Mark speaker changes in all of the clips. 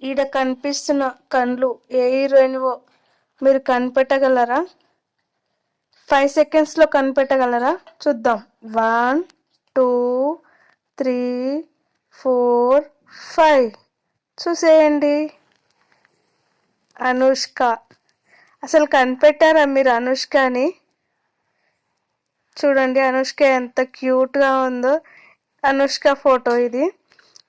Speaker 1: ఈడ కనిపిస్తున్న కళ్ళు ఏ హీరోయిన్వో మీరు కనిపెట్టగలరా? ఫైవ్ సెకండ్స్లో కనిపెట్టగలరా? చూద్దాం. One two three four five. చూసేయండి. అనుష్క. అసలు కనిపెట్టారా మీరు అనుష్కని? చూడండి అనుష్క ఎంత క్యూట్గా ఉందో. అనుష్క ఫోటో ఇది.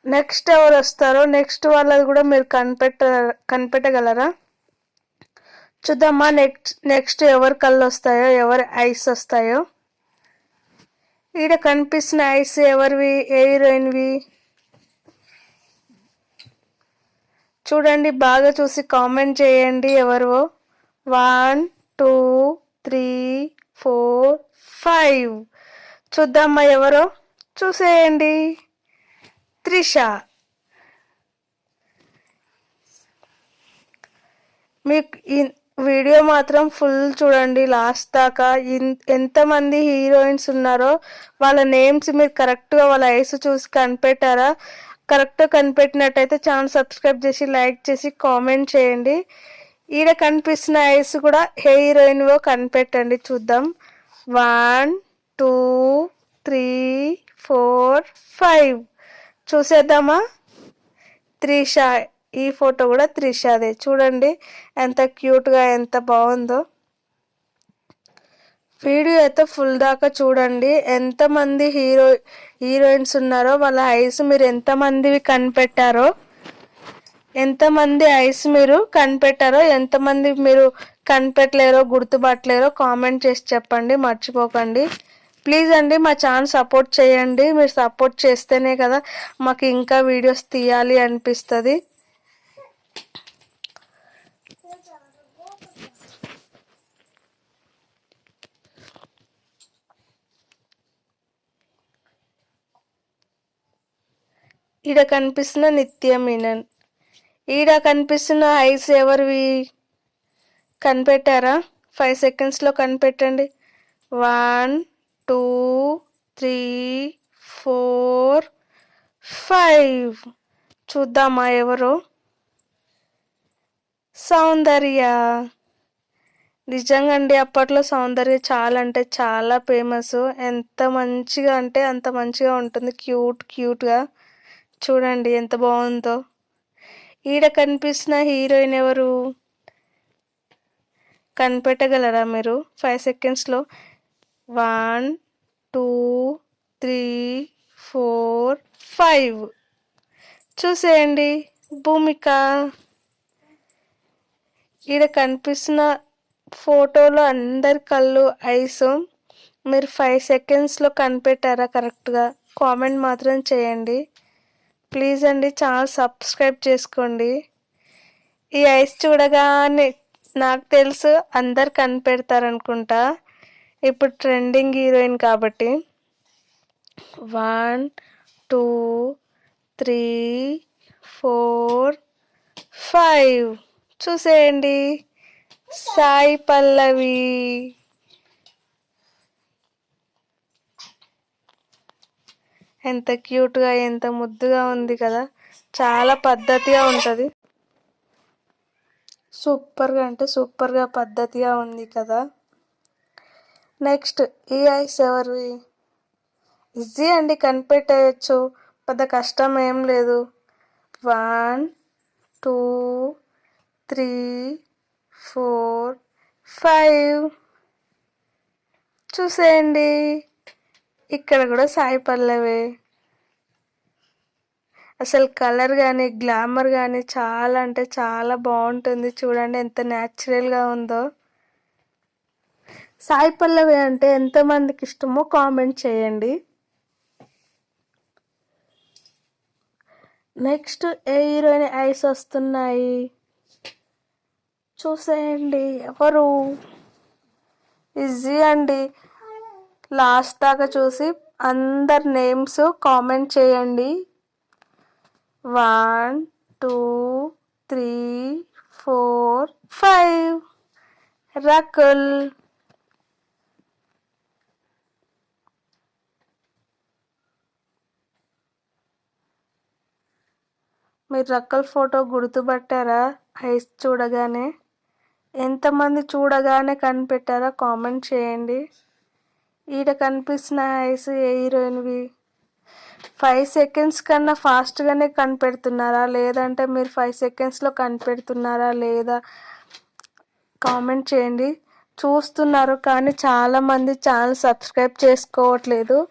Speaker 1: నెక్స్ట్ ఎవరు వస్తారో నెక్స్ట్ వాళ్ళది కూడా మీరు కనిపెట్ట కనిపెట్టగలరా? చూద్దామా నెక్స్ట్ నెక్స్ట్ ఎవరు కళ్ళు వస్తాయో ఎవరు ఐస్ వస్తాయో. ఈడ కనిపిస్తున్న ఐస్ ఎవరివి ఏ హీరోయిన్వి? చూడండి బాగా చూసి కామెంట్ చేయండి ఎవరు one two three four five. చూద్దామా ఎవరో? చూసేయండి. త్రిష. మీకు వీడియో మాత్రం ఫుల్ చూడండి. లాస్ట్ దాకా ఎంతమంది హీరోయిన్స్ ఉన్నారో వాళ్ళ నేమ్స్ మీరు కరెక్ట్గా వాళ్ళ ఐస్ చూసి కనిపెట్టారా? కరెక్ట్గా కనిపెట్టినట్టయితే ఛానల్ సబ్స్క్రైబ్ చేసి లైక్ చేసి కామెంట్ చేయండి. ఈడ కనిపిస్తున్న ఐస్ కూడా ఏ హీరోయిన్వో కనిపెట్టండి. చూద్దాం. One two three four five. చూసేద్దామా? త్రిష ఈ ఫోటో కూడా త్రిషాదే. చూడండి ఎంత క్యూట్గా ఎంత బాగుందో. వీడియో అయితే ఫుల్ దాకా చూడండి. ఎంతమంది హీరో హీరోయిన్స్ ఉన్నారో వాళ్ళ ఐస్ మీరు ఎంతమందివి కనిపెట్టారో ఎంతమంది ఐస్ మీరు కనిపెట్టారో ఎంతమంది మీరు కనిపెట్టలేరో గుర్తుపట్టలేరో కామెంట్ చేసి చెప్పండి. మర్చిపోకండి. ప్లీజ్ అండి మా ఛానల్ సపోర్ట్ చేయండి. మీరు సపోర్ట్ చేస్తేనే కదా మాకు ఇంకా వీడియోస్ తీయాలి అనిపిస్తుంది. ఈడ కనిపిస్తున్న నిత్య మీనన్ ఈడ కనిపిస్తున్న ఐస్ ఎవరివి? కనిపెట్టారా? ఫైవ్ సెకండ్స్లో కనిపెట్టండి. One two three four five. చూద్దామా ఎవరు? సౌందర్య. నిజంగా అండి అప్పట్లో సౌందర్య చాలా అంటే చాలా ఫేమస్. ఎంత మంచిగా అంటే అంత మంచిగా ఉంటుంది. క్యూట్ క్యూట్గా. చూడండి ఎంత బాగుందో. ఈడ కనిపిస్తున్న హీరోయిన్ ఎవరు? కనిపెట్టగలరా మీరు? ఫైవ్ సెకండ్స్లో. One two three four five. చూసేయండి భూమిక. ఈడ కనిపిస్తున్న ఫోటోలో అందరి కళ్ళు ఐస్. మీరు ఫైవ్ సెకండ్స్లో కనిపెట్టారా కరెక్ట్గా? కామెంట్ మాత్రం చేయండి. ప్లీజ్ అండి ఛానల్ సబ్స్క్రైబ్ చేసుకోండి. ఈ ఐస్ చూడగానే నాకు తెలుసు అందరు కనిపెడతారనుకుంటా. ఇప్పుడు ట్రెండింగ్ హీరోయిన్ కాబట్టి one two three four five. చూసేయండి. సాయి పల్లవి. ఎంత క్యూట్గా ఎంత ముద్దుగా ఉంది కదా. చాలా పద్ధతిగా ఉంటుంది. సూపర్గా అంటే సూపర్గా పద్ధతిగా ఉంది కదా. నెక్స్ట్ ఈ ఐస్ ఎవరివి ఈజీ అండి కనిపెట్టేయచ్చు. పెద్ద కష్టం ఏం లేదు. One two three four five. చూసేయండి. ఇక్కడ కూడా సాయి పల్లవే. అసలు కలర్ కానీ గ్లామర్ కానీ చాలా అంటే చాలా బాగుంటుంది. చూడండి ఎంత న్యాచురల్గా ఉందో. సాయి పల్లవి అంటే ఎంతమందికి ఇష్టమో కామెంట్ చేయండి. నెక్స్ట్ ఏ హీరోయిన్ ఐస్ వస్తున్నాయి? చూసేయండి ఎవరు? ఈజీ అండి. లాస్ట్ దాకా చూసి అందరి నేమ్స్ కామెంట్ చేయండి. One two three four five Rakul. మీరు రక్కల ఫోటో గుర్తుపట్టారా? ఐస్ చూడగానే. ఎంతమంది చూడగానే కనిపెట్టారా? కామెంట్ చేయండి. ఈడ కనిపిస్తున్న ఐస్ ఏ హీరోయిన్వి. ఫైవ్ సెకండ్స్ కన్నా ఫాస్ట్గానే కనిపెడుతున్నారా? లేదంటే మీరు ఫైవ్ సెకండ్స్లో కనిపెడుతున్నారా లేదా? కామెంట్ చేయండి. చూస్తున్నారు కానీ చాలామంది ఛానల్ సబ్స్క్రైబ్ చేసుకోవట్లేదు.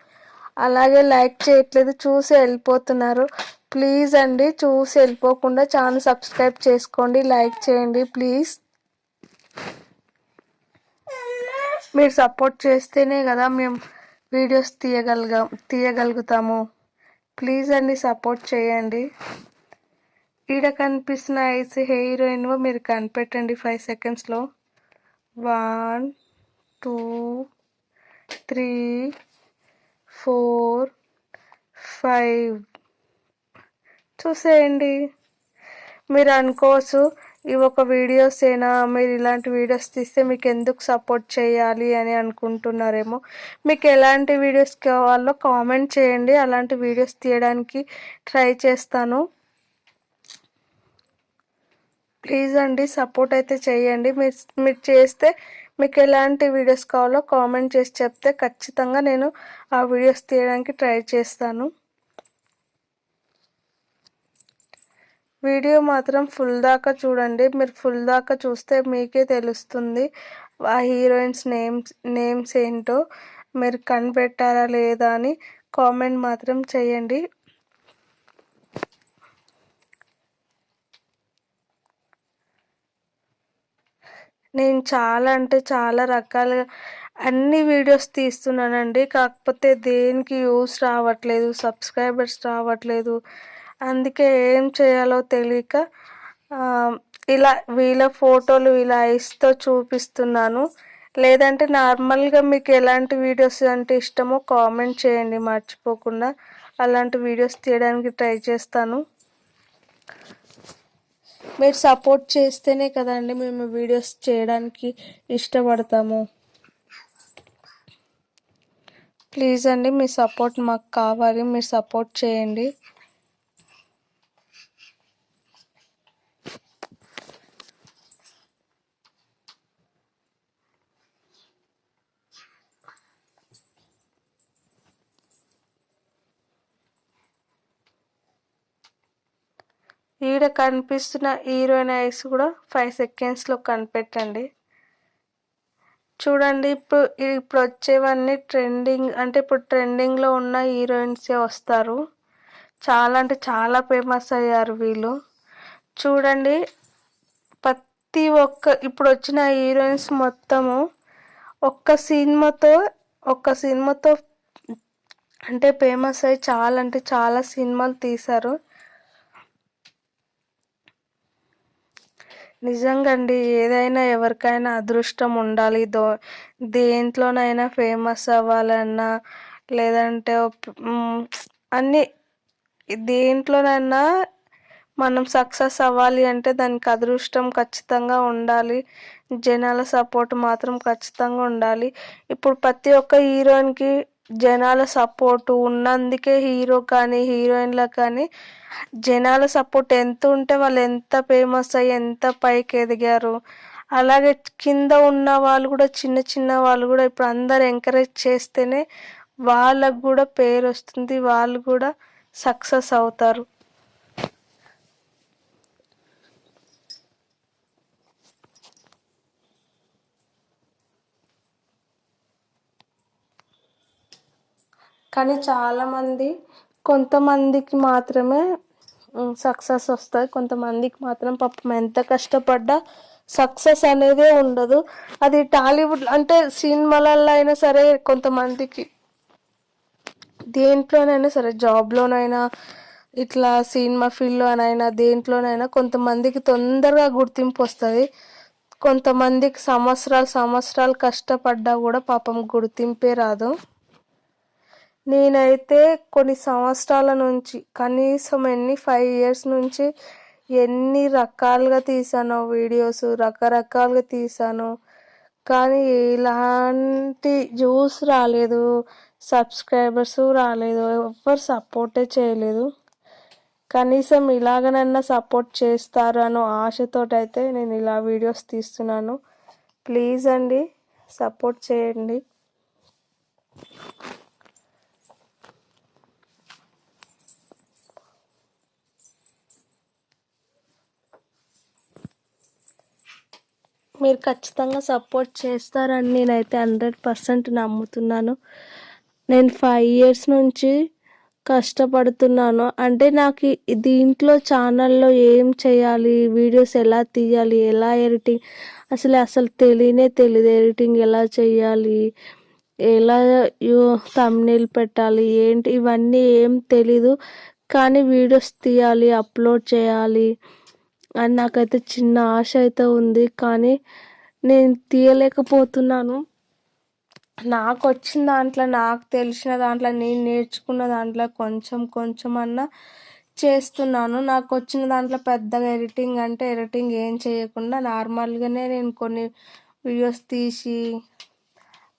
Speaker 1: అలాగే లైక్ చేయట్లేదు. చూసి వెళ్ళిపోతున్నారు. ప్లీజ్ అండి చూసి వెళ్ళిపోకుండా ఛానల్ సబ్స్క్రైబ్ చేసుకోండి లైక్ చేయండి ప్లీజ్. మీరు సపోర్ట్ చేస్తేనే కదా మేము వీడియోస్ తీయగలగా తీయగలుగుతాము. ప్లీజ్ అండి సపోర్ట్ చేయండి. ఈడ కనిపిస్తున్న ఐస్ హీరోయిన్ మీరు కనిపెట్టండి ఫైవ్ సెకండ్స్లో one two three four five. చూసేయండి. మీరు అనుకోవచ్చు ఇవి ఒక వీడియోస్ అయినా మీరు ఇలాంటి వీడియోస్ తీస్తే మీకు ఎందుకు సపోర్ట్ చేయాలి అని అనుకుంటున్నారేమో. మీకు ఎలాంటి వీడియోస్ కావాలో కామెంట్ చేయండి. అలాంటి వీడియోస్ తీయడానికి ట్రై చేస్తాను. ప్లీజ్ అండి సపోర్ట్ అయితే చేయండి. మీరు మీరు చేస్తే మీకు ఎలాంటి వీడియోస్ కావాలో కామెంట్ చేసి చెప్తే ఖచ్చితంగా నేను ఆ వీడియోస్ తీయడానికి ట్రై చేస్తాను. వీడియో మాత్రం ఫుల్ దాకా చూడండి. మీరు ఫుల్ దాకా చూస్తే మీకే తెలుస్తుంది ఆ హీరోయిన్స్ నేమ్స్ నేమ్స్ ఏంటో. మీరు కనిపెట్టారా లేదా అని కామెంట్ మాత్రం చేయండి. నేను చాలా అంటే చాలా రకాలుగా అన్ని వీడియోస్ తీస్తున్నానండి. కాకపోతే దేనికి యూస్ రావట్లేదు సబ్స్క్రైబర్స్ రావట్లేదు అందుకే ఏం చేయాలో తెలియక ఇలా వీళ్ళ ఫోటోలు ఇలా ఐస్తో చూపిస్తున్నాను. లేదంటే నార్మల్గా మీకు ఎలాంటి వీడియోస్ అంటే ఇష్టమో కామెంట్ చేయండి మర్చిపోకుండా. అలాంటి వీడియోస్ తీయడానికి ట్రై చేస్తాను. మీరు సపోర్ట్ చేస్తేనే కదండి మేము వీడియోస్ చేయడానికి ఇష్టపడతాము. ప్లీజ్ అండి మీ సపోర్ట్ మాకు కావాలి మీరు సపోర్ట్ చేయండి. ఈడ కనిపిస్తున్న హీరోయిన్ ఐస్ కూడా ఫైవ్ సెకండ్స్లో కనిపెట్టండి. చూడండి ఇప్పుడు ఇప్పుడు వచ్చేవన్నీ ట్రెండింగ్ అంటే ఇప్పుడు ట్రెండింగ్లో ఉన్న హీరోయిన్సే వస్తారు? చాలా అంటే చాలా ఫేమస్ అయ్యారు వీళ్ళు. చూడండి ప్రతి ఒక్క ఇప్పుడు వచ్చిన హీరోయిన్స్ మొత్తము ఒక్క సినిమాతో ఒక్క సినిమాతో అంటే ఫేమస్ అయ్యి చాలా అంటే చాలా సినిమాలు తీశారు. నిజంగా అండి ఏదైనా ఎవరికైనా అదృష్టం ఉండాలి. దో దేంట్లోనైనా ఫేమస్ అవ్వాలన్నా లేదంటే అన్నీ దేంట్లోనైనా మనం సక్సెస్ అవ్వాలి అంటే దానికి అదృష్టం ఖచ్చితంగా ఉండాలి. జనాల సపోర్ట్ మాత్రం ఖచ్చితంగా ఉండాలి. ఇప్పుడు ప్రతి ఒక్క హీరోయిన్కి జనాల సపోర్టు ఉన్నందుకే హీరో కానీ హీరోయిన్లకు కానీ జనాల సపోర్ట్ ఎంత ఉంటే వాళ్ళు ఎంత ఫేమస్ అయ్యి ఎంత పైకి ఎదిగారు. అలాగే కింద ఉన్న వాళ్ళు కూడా చిన్న చిన్న వాళ్ళు కూడా ఇప్పుడు అందరు ఎంకరేజ్ చేస్తేనే వాళ్ళకు కూడా పేరు వస్తుంది వాళ్ళు కూడా సక్సెస్ అవుతారు. కానీ చాలామంది కొంతమందికి మాత్రమే సక్సెస్ వస్తుంది కొంతమందికి మాత్రం పాపం ఎంత కష్టపడ్డా సక్సెస్ అనేదే ఉండదు. అది టాలీవుడ్ అంటే సినిమాలలో అయినా సరే కొంతమందికి దేంట్లోనైనా సరే జాబ్లోనైనా ఇట్లా సినిమా ఫీల్డ్లోనైనా దేంట్లోనైనా కొంతమందికి తొందరగా గుర్తింపు వస్తుంది. కొంతమందికి సంవత్సరాలు సంవత్సరాలు కష్టపడ్డా కూడా పాపం గుర్తింపే రాదు. నేనైతే కొన్ని సంవత్సరాల నుంచి కనీసం ఎన్ని ఫైవ్ ఇయర్స్ నుంచి ఎన్ని రకాలుగా తీసానో వీడియోస్ రకరకాలుగా తీసాను కానీ ఇలాంటి జ్యూస్ రాలేదు సబ్స్క్రైబర్స్ రాలేదు ఎవ్వరు సపోర్టే చేయలేదు. కనీసం ఇలాగనన్నా సపోర్ట్ చేస్తారు అన్న ఆశతోటైతే నేను ఇలా వీడియోస్ తీస్తున్నాను. ప్లీజ్ అండి సపోర్ట్ చేయండి. మీరు ఖచ్చితంగా సపోర్ట్ చేస్తారని నేనైతే హండ్రెడ్ పర్సెంట్ నమ్ముతున్నాను. నేను ఫైవ్ ఇయర్స్ నుంచి కష్టపడుతున్నాను. అంటే నాకు దీంట్లో ఛానల్లో ఏం చేయాలి వీడియోస్ ఎలా తీయాలి ఎలా ఎడిటింగ్ అసలు అసలు తెలియనే తెలియదు. ఎడిటింగ్ ఎలా చేయాలి ఎలా తమ్నేల్ పెట్టాలి ఏంటి ఇవన్నీ ఏం తెలీదు. కానీ వీడియోస్ తీయాలి అప్లోడ్ చేయాలి. అని నాకైతే చిన్న ఆశ అయితే ఉంది. కానీ నేను తీయలేకపోతున్నాను. నాకు వచ్చిన దాంట్లో నాకు తెలిసిన దాంట్లో నేను నేర్చుకున్న దాంట్లో కొంచెం కొంచెం అన్నా చేస్తున్నాను. నాకు వచ్చిన దాంట్లో పెద్దగా ఎడిటింగ్ అంటే ఎడిటింగ్ ఏం చేయకుండా నార్మల్గానే నేను కొన్ని వీడియోస్ తీసి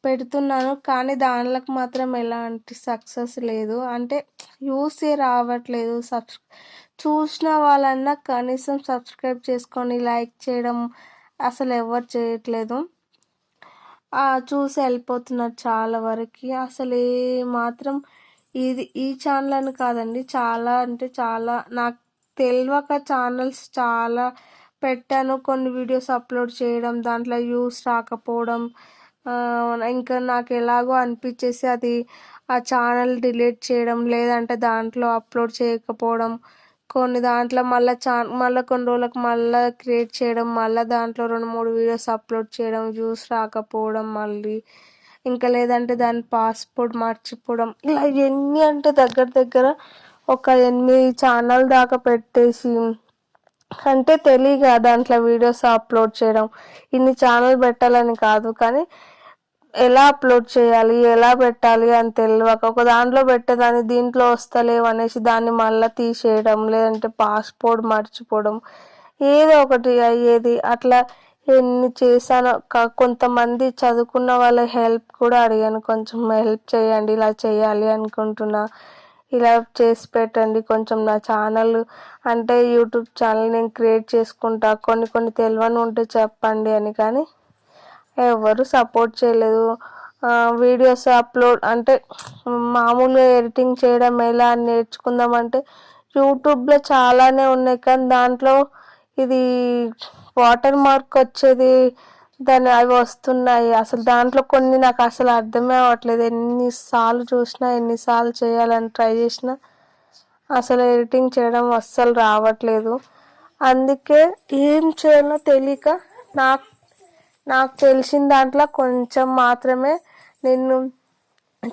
Speaker 1: పెడుతున్నాను. కానీ దానిలకు మాత్రం ఎలాంటి సక్సెస్ లేదు. అంటే యూసే రావట్లేదు. సబ్స్ చూసిన వాళ్ళన్నా కనీసం సబ్స్క్రైబ్ చేసుకొని లైక్ చేయడం అసలు ఎవరు చేయట్లేదు. చూసి వెళ్ళిపోతున్నారు చాలా వరకు. అసలు ఏ మాత్రం ఇది ఈ ఛానల్ అని కాదండి. చాలా అంటే చాలా నాకు తెలియక ఛానల్స్ చాలా పెట్టాను. కొన్ని వీడియోస్ అప్లోడ్ చేయడం దాంట్లో వ్యూస్ రాకపోవడం ఇంకా నాకు ఎలాగో అనిపించేసి అది ఆ ఛానల్ డిలీట్ చేయడం లేదంటే దాంట్లో అప్లోడ్ చేయకపోవడం కొన్ని దాంట్లో మళ్ళీ చా మళ్ళీ కొన్ని రోజులకు మళ్ళీ క్రియేట్ చేయడం మళ్ళీ దాంట్లో రెండు మూడు వీడియోస్ అప్లోడ్ చేయడం వ్యూస్ రాకపోవడం మళ్ళీ. ఇంకా లేదంటే దాని పాస్పోర్ట్ మర్చిపోవడం. ఇలా ఎన్ని అంటే దగ్గర దగ్గర ఒక ఎనిమిది ఛానల్ దాకా పెట్టేసి అంటే తెలియక దాంట్లో వీడియోస్ అప్లోడ్ చేయడం. ఇన్ని ఛానల్ పెట్టాలని కాదు. కానీ ఎలా అప్లోడ్ చేయాలి ఎలా పెట్టాలి అని తెలియక ఒక దాంట్లో పెట్టేదాన్ని దీంట్లో వస్తలేవు అనేసి దాన్ని మళ్ళీ తీసేయడం లేదంటే పాస్పోర్ట్ మర్చిపోవడం ఏదో ఒకటి అయ్యేది. అట్లా ఎన్ని చేశానో కొంతమంది చదువుకున్న వాళ్ళ హెల్ప్ కూడా అడిగాను. కొంచెం హెల్ప్ చేయండి ఇలా చేయాలి అనుకుంటున్నా. ఇలా చేసి పెట్టండి. కొంచెం నా ఛానల్ అంటే యూట్యూబ్ ఛానల్ నేను క్రియేట్ చేసుకుంటా. కొన్ని కొన్ని తెలియని ఉంటే చెప్పండి అని. కానీ ఎవరు సపోర్ట్ చేయలేదు. వీడియోస్ అప్లోడ్ అంటే మామూలుగా ఎడిటింగ్ చేయడం ఎలా అని నేర్చుకుందామంటే యూట్యూబ్లో చాలానే ఉన్నాయి. కానీ దాంట్లో ఇది వాటర్ మార్క్ వచ్చేది దాని అవి వస్తున్నాయి. అసలు దాంట్లో కొన్ని నాకు అసలు అర్థమే అవ్వట్లేదు. ఎన్నిసార్లు చూసినా ఎన్నిసార్లు చేయాలని ట్రై చేసినా అసలు ఎడిటింగ్ చేయడం అస్సలు రావట్లేదు. అందుకే ఏం చేయాలో తెలియక నాకు నాకు తెలిసిన దాంట్లో కొంచెం మాత్రమే నేను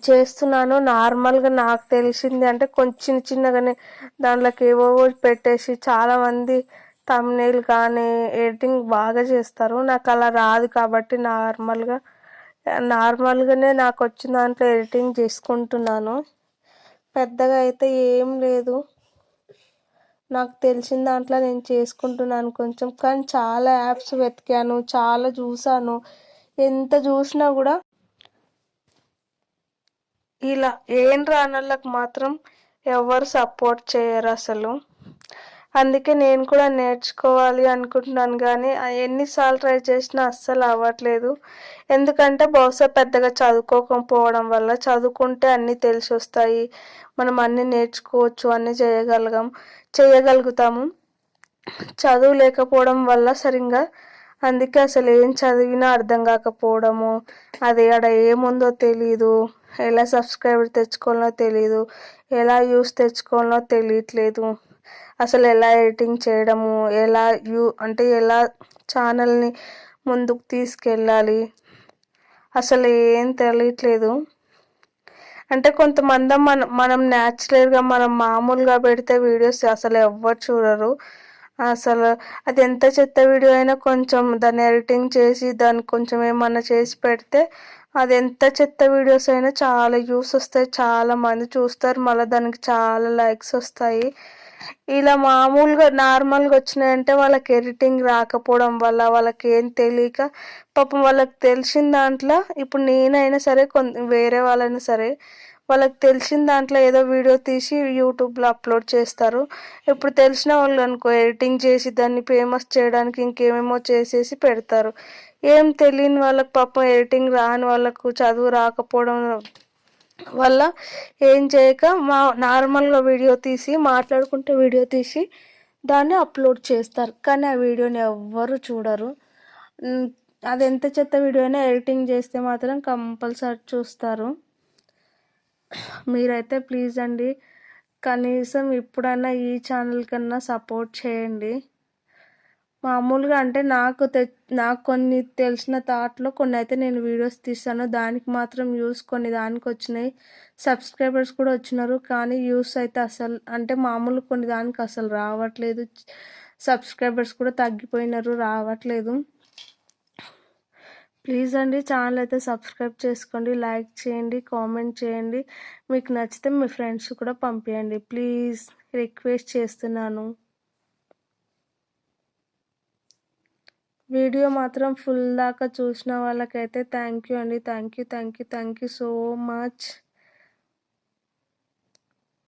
Speaker 1: చేస్తున్నాను. నార్మల్గా నాకు తెలిసింది అంటే కొంచెం చిన్న చిన్నగానే దాంట్లోకి ఏవో పెట్టేసి చాలామంది తమ్నేల్ కానీ ఎడిటింగ్ బాగా చేస్తారు. నాకు అలా రాదు కాబట్టి నార్మల్గా నార్మల్గానే నాకు వచ్చిన దాంట్లో ఎడిటింగ్ చేసుకుంటున్నాను. పెద్దగా అయితే ఏం లేదు. నాకు తెలిసిన దాంట్లో నేను చేసుకుంటున్నాను కొంచెం. కానీ చాలా యాప్స్ వెతికాను చాలా చూసాను ఎంత చూసినా కూడా ఇలా ఏం రానోళ్ళకి మాత్రం ఎవరు సపోర్ట్ చేయరు అసలు. అందుకే నేను కూడా నేర్చుకోవాలి అనుకుంటున్నాను కానీ ఎన్నిసార్లు ట్రై చేసినా అస్సలు అవ్వట్లేదు. ఎందుకంటే బహుశా పెద్దగా చదువుకోకపోవడం వల్ల చదువుకుంటే అన్నీ తెలిసి వస్తాయి మనం అన్నీ నేర్చుకోవచ్చు అన్నీ చేయగలగం చేయగలుగుతాము. చదువు లేకపోవడం వల్ల సరిగ్గా అందుకే అసలు ఏం చదివినా అర్థం కాకపోవడము. అది ఆడ ఏముందో తెలియదు ఎలా సబ్స్క్రైబర్ తెచ్చుకోవాలో తెలియదు ఎలా యూస్ తెచ్చుకోవాలో తెలియట్లేదు. అసలు ఎలా ఎడిటింగ్ చేయడము ఎలా యూ అంటే ఎలా ఛానల్ని ముందుకు తీసుకెళ్ళాలి? అసలు ఏం తెలియట్లేదు అంటే కొంతమంది మనం మనం న్యాచురల్గా మనం మామూలుగా పెడితే వీడియోస్ అసలు ఎవ్వరు చూడరు. అసలు అది ఎంత చెత్త వీడియో అయినా కొంచెం దాన్ని ఎడిటింగ్ చేసి దాన్ని కొంచెం ఏమన్నా చేసి పెడితే అది ఎంత చెత్త వీడియోస్ అయినా చాలా వ్యూస్ వస్తాయి చాలా మంది చూస్తారు. మళ్ళీ దానికి చాలా లైక్స్ వస్తాయి. ఇలా మామూలుగా నార్మల్గా వచ్చినాయంటే వాళ్ళకి ఎడిటింగ్ రాకపోవడం వల్ల వాళ్ళకి ఏం తెలియక పాపం వాళ్ళకి తెలిసిన దాంట్లో ఇప్పుడు నేనైనా సరే కొంత వేరే వాళ్ళైనా సరే వాళ్ళకి తెలిసిన దాంట్లో ఏదో వీడియో తీసి యూట్యూబ్లో అప్లోడ్ చేస్తారు. ఇప్పుడు తెలిసిన వాళ్ళు అనుకో ఎడిటింగ్ చేసి దాన్ని ఫేమస్ చేయడానికి ఇంకేమేమో చేసేసి పెడతారు. ఏం తెలియని వాళ్ళకు పాపం ఎడిటింగ్ రాని వాళ్ళకు చదువు రాకపోవడం వల్ల ఏం చేయక మా నార్మల్గా వీడియో తీసి మాట్లాడుకుంటే వీడియో తీసి దాన్ని అప్లోడ్ చేస్తారు. కానీ ఆ వీడియోని ఎవ్వరు చూడరు. అది ఎంత చెత్త వీడియో అయినా ఎడిటింగ్ చేస్తే మాత్రం కంపల్సరీ చూస్తారు. మీరైతే ప్లీజ్ అండి కనీసం ఇప్పుడైనా ఈ ఛానల్ కన్నా సపోర్ట్ చేయండి. మామూలుగా అంటే నాకు తె నాకు కొన్ని తెలిసిన థాట్లో కొన్ని అయితే నేను వీడియోస్ తీస్తాను. దానికి మాత్రం యూస్ కొన్ని దానికి వచ్చినాయి. సబ్స్క్రైబర్స్ కూడా వచ్చినారు కానీ యూస్ అయితే అసలు అంటే మామూలు కొన్ని దానికి అసలు రావట్లేదు. సబ్స్క్రైబర్స్ కూడా తగ్గిపోయినారు రావట్లేదు. ప్లీజ్ అండి ఛానల్ అయితే సబ్స్క్రైబ్ చేసుకోండి లైక్ చేయండి కామెంట్ చేయండి. మీకు నచ్చితే మీ ఫ్రెండ్స్ కూడా పంపించండి ప్లీజ్ రిక్వెస్ట్ చేస్తున్నాను. వీడియో మాత్రం ఫుల్ దాకా చూసిన వాళ్ళకైతే థ్యాంక్ యూ అండి. Thank you thank you thank you so much